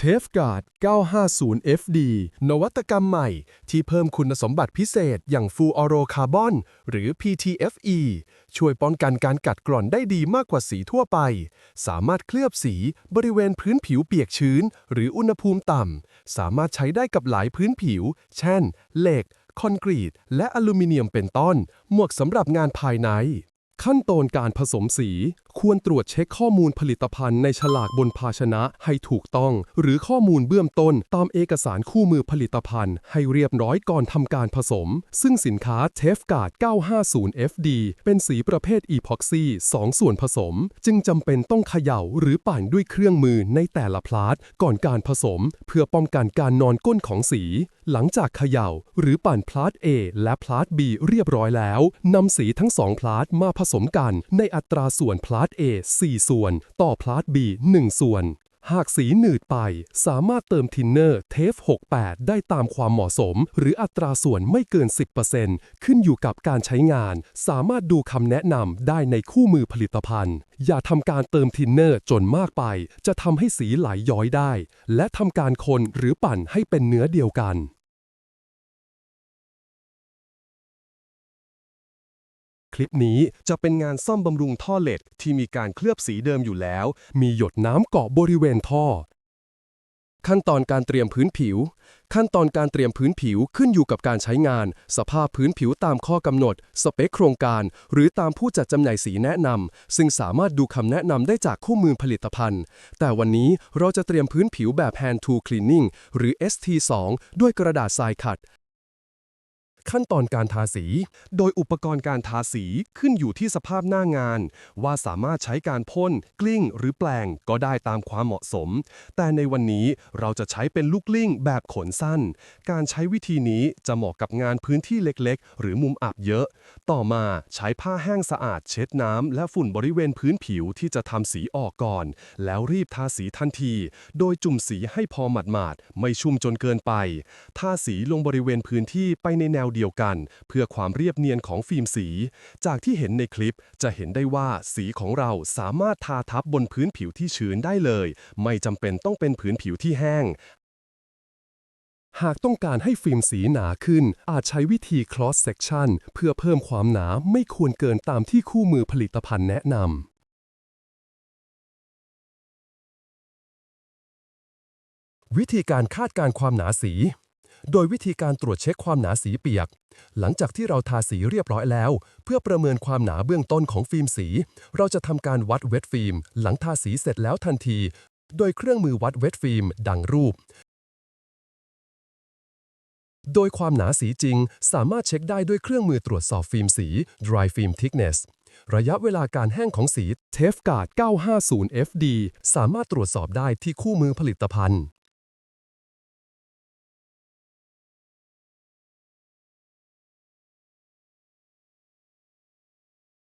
t a f g u a r d 950 FD นวัตกรรมใหม่ ที่เพิ่มคุณสมบัติพิเศษอย่างฟูออโรคาร์บอนหรือ PTFE ช่วยป้องกันการกัดกร่อนได้ดีมากกว่าสีทั่วไป สามารถเคลือบสีบริเวณพื้นผิวเปียกชื้น หรืออุณหภูมิต่ำ สามารถใช้ได้กับหลายพื้นผิว เช่น เหล็ก คอนกรีต และอลูมิเนียมเป็นต้น หมวกสำหรับงานภายใน ขั้นตอนการผสมสี ควรตรวจเช็คข้อมูลผลิตภัณฑ์ในฉลากบนภาชนะให้ถูกต้อง หรือข้อมูลเบื้องต้นตามเอกสารคู่มือผลิตภัณฑ์ ให้เรียบร้อยก่อนทำการผสม ซึ่งสินค้า t e f g u a r d 950 FD เป็นสีประเภทอีพ็อกซี่2ส่วนผสม จึงจำเป็นต้องเขย่าหรือปั่นด้วยเครื่องมือในแต่ละพลาสก่อนการผสม เพื่อป้องกันการนอนก้นของสี หลังจากเขย่า หรือปั่นพลาส A และพลาส B เรียบร้อยแล้วนำสีทั้งสองพลาสมาผสมกันในอัตราส่วนพลาส A 4 ส่วน ต่อพลาส B 1 ส่วน หากสีหนืดไป สามารถเติมทินเนอร์เทฟ 68 ได้ตามความเหมาะสม หรืออัตราส่วนไม่เกิน 10%ขึ้นอยู่กับการใช้งาน สามารถดูคำแนะนำได้ในคู่มือผลิตภัณฑ์ อย่าทำการเติมทินเนอร์จนมากไป จะทำให้สีไหลย้อยได้ และทำการคนหรือปั่นให้เป็นเนื้อเดียวกัน คลิปนี้จะเป็นงานซ่อมบำรุงท่อเหล็กที่มีการเคลือบสีเดิมอยู่แล้ว มีหยดน้ำเกาะบริเวณท่อ ขั้นตอนการเตรียมพื้นผิว ขั้นตอนการเตรียมพื้นผิวขึ้นอยู่กับการใช้งาน สภาพพื้นผิวตามข้อกำหนด สเปคโครงการ หรือตามผู้จัดจำหน่ายสีแนะนำซึ่งสามารถดูคำแนะนำได้จากคู่มือผลิตภัณฑ์ แต่วันนี้เราจะเตรียมพื้นผิวแบบ Hand to Cleaning หรือ ST2 ด้วยกระดาษทรายขัด ขั้นตอนการทาสี โดยอุปกรณ์การทาสีขึ้นอยู่ที่สภาพหน้างาน ว่าสามารถใช้การพ่น กลิ้ง หรือแปลงก็ได้ตามความเหมาะสม แต่ในวันนี้เราจะใช้เป็นลูกกลิ้งแบบขนสั้น การใช้วิธีนี้จะเหมาะกับงานพื้นที่เล็กๆ หรือมุมอับเยอะ ต่อมาใช้ผ้าแห้งสะอาดเช็ดน้ำและฝุ่นบริเวณพื้นผิวที่จะทำสีออกก่อน แล้วรีบทาสีทันที โดยจุ่มสีให้พอหมาดๆไม่ชุ่มจนเกินไป ทาสีลงบริเวณพื้นที่ไปในแนวเดียวกัน เพื่อความเรียบเนียนของฟิล์มสี จากที่เห็นในคลิปจะเห็นได้ว่าสีของเราสามารถทาทับบนพื้นผิวที่ชื้นได้เลย ไม่จำเป็นต้องเป็นพื้นผิวที่แห้ง หากต้องการให้ฟิล์มสีหนาขึ้น อาจใช้วิธี cross section เพื่อเพิ่มความหนาไม่ควรเกินตามที่คู่มือผลิตภัณฑ์แนะนำวิธีการคาดการความหนาสี โดยวิธีการตรวจเช็คความหนาสีเปียก หลังจากที่เราทาสีเรียบร้อยแล้ว เพื่อประเมินความหนาเบื้องต้นของฟิล์มสี เราจะทำการวัดเวทฟิล์ม หลังทาสีเสร็จแล้วทันที โดยเครื่องมือวัดเวทฟิล์ม ดังรูป โดยความหนาสีจริง สามารถเช็คได้ด้วยเครื่องมือตรวจสอบฟิล์มสี dry film thickness ระยะเวลาการแห้งของสี t e f g u a r d 950 FD สามารถตรวจสอบได้ที่คู่มือผลิตภัณฑ์